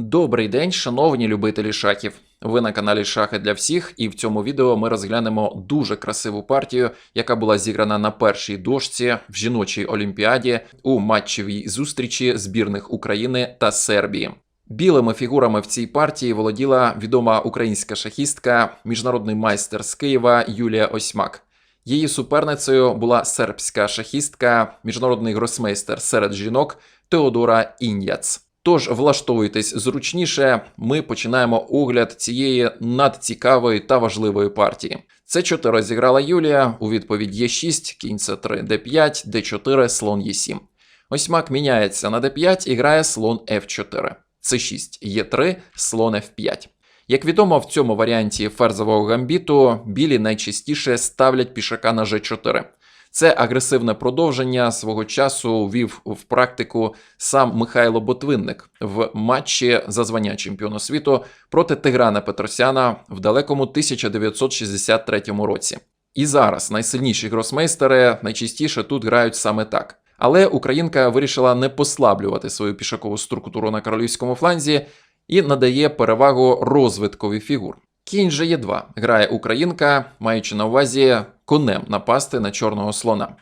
Добрий день, шановні любителі шахів. Ви на каналі Шахи для всіх, і в цьому відео ми розглянемо дуже красиву партію, яка була зіграна на першій дошці в жіночій олімпіаді у матчевій зустрічі збірних України та Сербії. Білими фігурами в цій партії володіла відома українська шахістка, міжнародний майстер з Києва Юлія Осьмак. Її суперницею була сербська шахістка, міжнародний гросмейстер серед жінок Теодора Ін'яц. Тож влаштовуйтесь зручніше, ми починаємо огляд цієї надцікавої та важливої партії. Це 4 зіграла Юлія, у відповідь Е6, кінь С3, Д5, Д4, слон Е7. Осьмак міняється на Д5 і грає слон F4, С6, Е3, слон F5. Як відомо, в цьому варіанті ферзового гамбіту білі найчастіше ставлять пішака на G4. Це агресивне продовження свого часу ввів в практику сам Михайло Ботвинник в матчі за звання чемпіону світу проти Тиграна Петросяна в далекому 1963 році. І зараз найсильніші гросмейстери найчастіше тут грають саме так. Але Українка вирішила не послаблювати свою пішакову структуру на королівському фланзі і надає перевагу розвиткові фігур. Кінь же є 2 грає Українка, маючи на увазі конем напасти на чорного слона.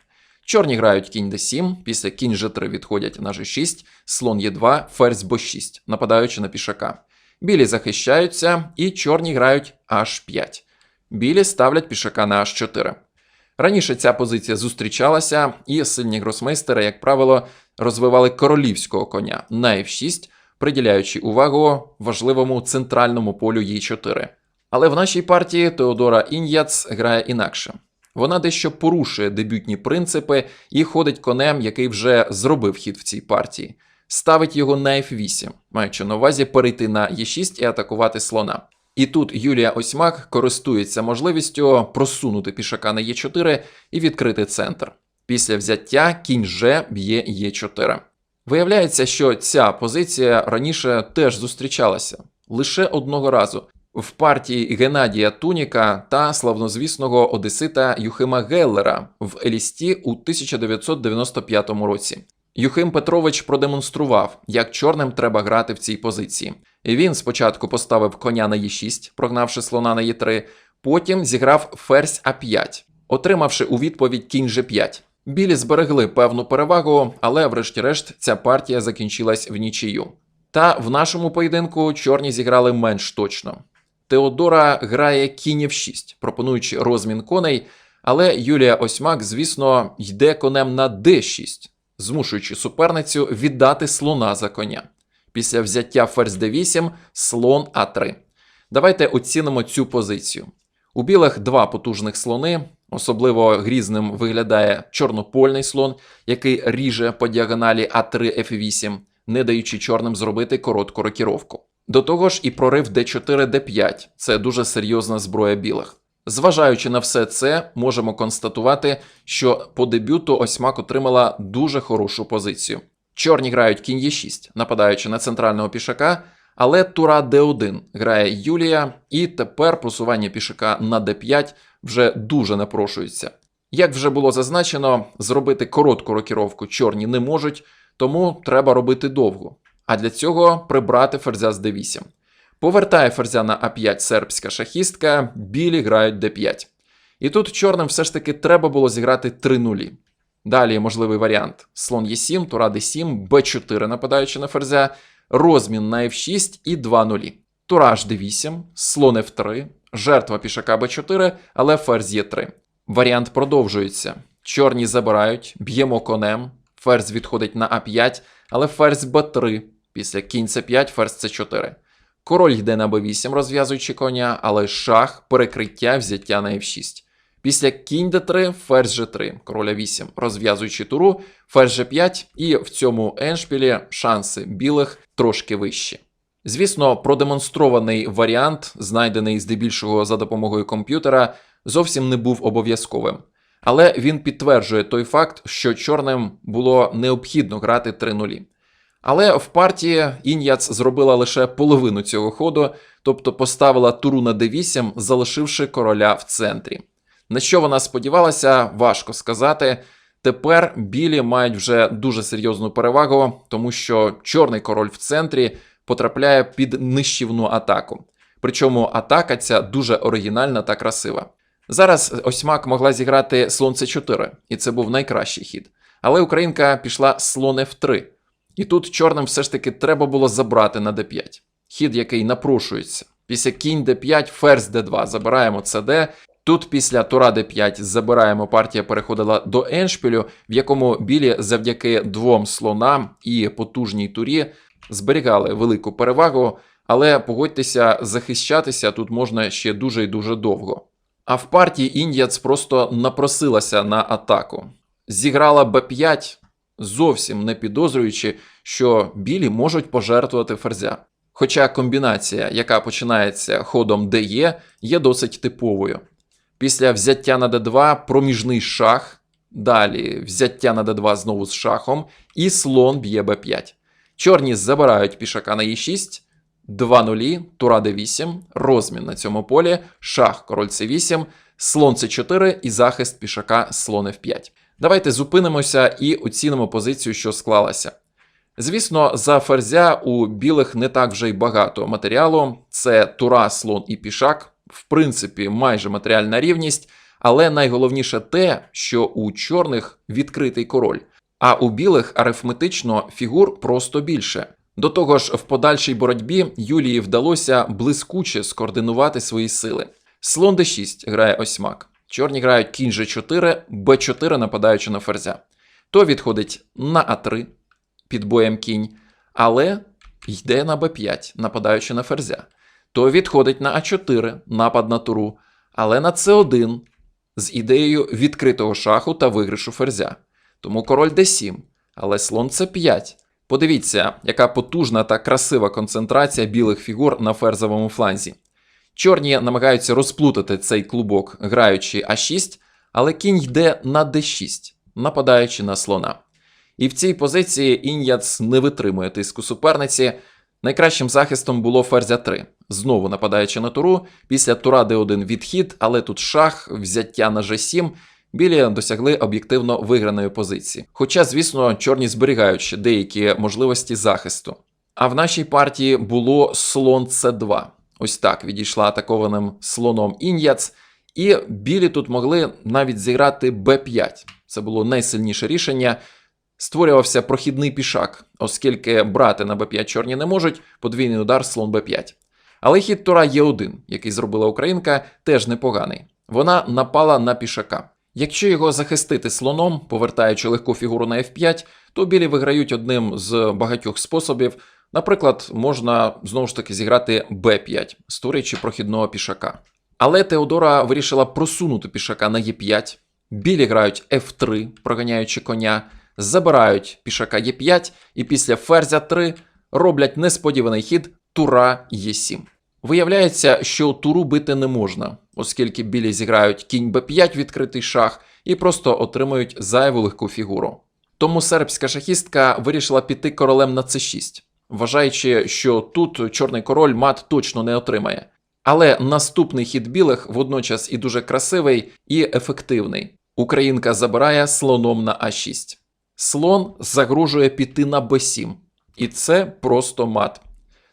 Чорні грають кінь d7, після кінь g3 відходять на g6, слон e2, ферзь b6, нападаючи на пішака. Білі захищаються, і чорні грають h5. Білі ставлять пішака на h4. Раніше ця позиція зустрічалася, і сильні гросмейстери, як правило, розвивали королівського коня на f6, приділяючи увагу важливому центральному полю e4. Але в нашій партії Теодора Ін'яц грає інакше. Вона дещо порушує дебютні принципи і ходить конем, який вже зробив хід в цій партії. Ставить його на F8, маючи на увазі перейти на E6 і атакувати слона. І тут Юлія Осьмак користується можливістю просунути пішака на Е4 і відкрити центр. Після взяття кінь Ж б'є Е4. Виявляється, що ця позиція раніше теж зустрічалася лише одного разу в партії Геннадія Туніка та славнозвісного одесита Юхима Геллера в Елісті у 1995 році. Юхим Петрович продемонстрував, як чорним треба грати в цій позиції. Він спочатку поставив коня на Е6, прогнавши слона на Е3, потім зіграв ферзь А5, отримавши у відповідь кінь Ж5. Білі зберегли певну перевагу, але, врешті-решт, ця партія закінчилась в нічию. Та в нашому поєдинку чорні зіграли менш точно. Теодора грає кінь F6, пропонуючи розмін коней, але Юлія Осьмак, звісно, йде конем на D6, змушуючи суперницю віддати слона за коня. Після взяття ферзь d8 слон А3. Давайте оцінимо цю позицію. У білих два потужних слони, особливо грізним виглядає чорнопольний слон, який ріже по діагоналі А3 F8, не даючи чорним зробити коротку рокіровку. До того ж, і прорив d4 d5 це дуже серйозна зброя білих. Зважаючи на все це, можемо констатувати, що по дебюту Осьмак отримала дуже хорошу позицію. Чорні грають кінь Е6, нападаючи на центрального пішака, але тура d1 грає Юлія, і тепер просування пішака на d5 вже дуже напрошується. Як вже було зазначено, зробити коротку рокіровку чорні не можуть, тому треба робити довгу а для цього прибрати ферзя з d8. Повертає ферзя на А5 сербська шахістка, білі грають d5. І тут чорним все ж таки треба було зіграти 3 нулі. Далі можливий варіант: слон Е7, тура d7, b4, нападаючи на ферзя, розмін на f6 і 2 нулі. Тура d8, слон f3, жертва пішака b4, але ферзь Е3. Варіант продовжується. Чорні забирають, б'ємо конем, ферзь відходить на А5, але ферзь b3, Після кінь c5, ферзь c4. Король йде на b8, розв'язуючи коня, але шах, перекриття, взяття на f6. Після кінь d3, ферзь g3, короля 8, розв'язуючи туру, ферзь g5, і в цьому еншпілі шанси білих трошки вищі. Звісно, продемонстрований варіант, знайдений здебільшого за допомогою комп'ютера, зовсім не був обов'язковим. Але він підтверджує той факт, що чорним було необхідно грати 3 нулі. Але в партії Ін'яц зробила лише половину цього ходу, тобто поставила туру на d8, залишивши короля в центрі. На що вона сподівалася, важко сказати. Тепер білі мають вже дуже серйозну перевагу, тому що чорний король в центрі потрапляє під нищівну атаку. Причому атака ця дуже оригінальна та красива. Зараз Осьмак могла зіграти слон c4, і це був найкращий хід. Але українка пішла слон f3. І тут чорним все ж таки треба було забрати на d5. Хід, який напрошується. Після кінь d5, ферзь d2, забираємо cd. Тут після тура d5 забираємо, партія переходила до еншпілю, в якому білі завдяки двом слонам і потужній турі зберігали велику перевагу, але погодьтеся, захищатися тут можна ще дуже і дуже довго. А в партії Індіац просто напросилася на атаку. Зіграла b5, зовсім не підозрюючи, що білі можуть пожертвувати ферзя. Хоча комбінація, яка починається ходом DE, є досить типовою. Після взяття на d2 проміжний шах, далі взяття на d2 знову з шахом, і слон б'є b5. Чорні забирають пішака на e6, 2 нулі, тура d8, розмін на цьому полі, шах, король c8, слон c4 і захист пішака слон f5. Давайте зупинимося і оцінимо позицію, що склалася. Звісно, за ферзя у білих не так вже й багато матеріалу. Це тура, слон і пішак, в принципі, майже матеріальна рівність, але найголовніше те, що у чорних відкритий король, а у білих арифметично фігур просто більше. До того ж, в подальшій боротьбі Юлії вдалося блискуче скоординувати свої сили. Слон d6 грає осьмак. Чорні грають кінь g4, b4 нападаючи на ферзя. То відходить на а3 під боєм кінь, але йде на b5, нападаючи на ферзя. То відходить на а4, напад на туру, але на c1 з ідеєю відкритого шаху та виграшу ферзя. Тому король d7, але слон c5. Подивіться, яка потужна та красива концентрація білих фігур на ферзовому фланзі. Чорні намагаються розплутати цей клубок, граючи А6, але кінь йде на d6, нападаючи на слона. І в цій позиції Ін'яц не витримує тиску суперниці. Найкращим захистом було ферзя 3, знову нападаючи на туру. Після тура d1 відхід, але тут шах, взяття на g7. Білі досягли об'єктивно виграної позиції. Хоча, звісно, чорні зберігають деякі можливості захисту. А в нашій партії було слон c2. Ось так відійшла атакованим слоном Ін'яц. І білі тут могли навіть зіграти b5. Це було найсильніше рішення. Створювався прохідний пішак, оскільки брати на b5 чорні не можуть, подвійний удар слон b5. Але хід тура Е1, який зробила українка, теж непоганий. Вона напала на пішака. Якщо його захистити слоном, повертаючи легку фігуру на f5, то білі виграють одним з багатьох способів. Наприклад, можна знову ж таки зіграти b5, створюючи прохідного пішака. Але Теодора вирішила просунути пішака на e5. Білі грають f3, проганяючи коня, забирають пішака e5 і після ферзя 3 роблять несподіваний хід тура e7. Виявляється, що туру бити не можна, оскільки білі зіграють кінь b5 відкритий шах і просто отримують зайву легку фігуру. Тому сербська шахістка вирішила піти королем на c6, вважаючи, що тут чорний король мат точно не отримає. Але наступний хід білих водночас і дуже красивий, і ефективний. Українка забирає слоном на а6. Слон загрожує піти на b7. І це просто мат.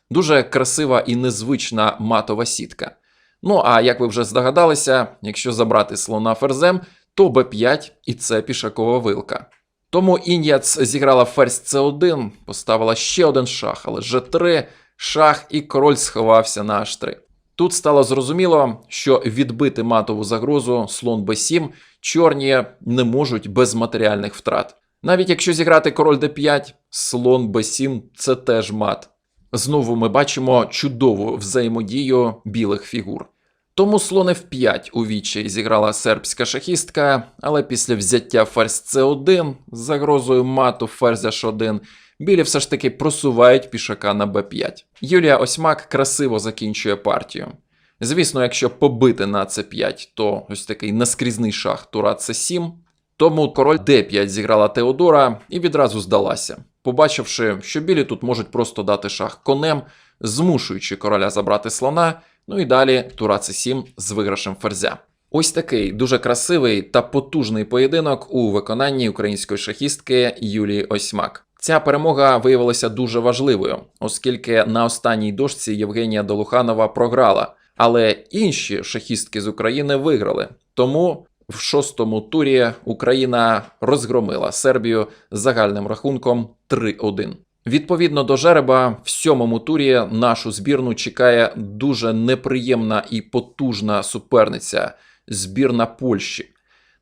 Дуже красива і незвична матова сітка. Ну а як ви вже здогадалися, якщо забрати слона ферзем, то b5 і це пішакова вилка. Тому Ін'яц зіграла ферзь c1, поставила ще один шах, але g3, шах і король сховався на h3. Тут стало зрозуміло, що відбити матову загрозу слон b7 чорні не можуть без матеріальних втрат. Навіть якщо зіграти король d5, слон b7 це теж мат. Знову ми бачимо чудову взаємодію білих фігур. Тому слон f5 у вічі зіграла сербська шахістка, але після взяття ферзь c1 з загрозою мату ферзь h1 білі все ж таки просувають пішака на b5. Юлія Осьмак красиво закінчує партію. Звісно, якщо побити на c5, то ось такий наскрізний шах тура c7. Тому король d5 зіграла Теодора і відразу здалася, побачивши, що білі тут можуть просто дати шах конем, змушуючи короля забрати слона, ну і далі тура c7 з виграшем ферзя. Ось такий дуже красивий та потужний поєдинок у виконанні української шахістки Юлії Осьмак. Ця перемога виявилася дуже важливою, оскільки на останній дошці Євгенія Долуханова програла, але інші шахістки з України виграли. Тому в шостому турі Україна розгромила Сербію загальним рахунком 3-1. Відповідно до жереба, в сьомому турі нашу збірну чекає дуже неприємна і потужна суперниця збірна Польщі.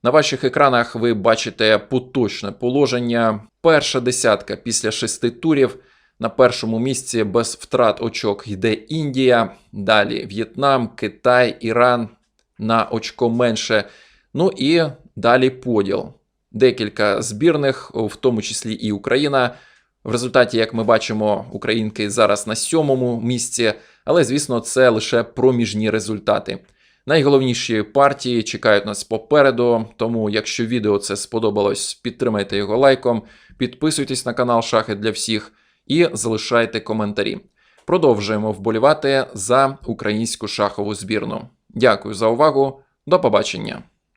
На ваших екранах ви бачите поточне положення. Перша десятка після шести турів. На першому місці без втрат очок йде Індія, далі В'єтнам, Китай, Іран на очко менше. Ну і далі поділ. Декілька збірних, в тому числі і Україна. В результаті, як ми бачимо, українки зараз на сьомому місці, але звісно, це лише проміжні результати. Найголовніші партії чекають нас попереду. Тому, якщо відео це сподобалось, підтримайте його лайком, підписуйтесь на канал Шахи для всіх і залишайте коментарі. Продовжуємо вболівати за українську шахову збірну. Дякую за увагу. До побачення.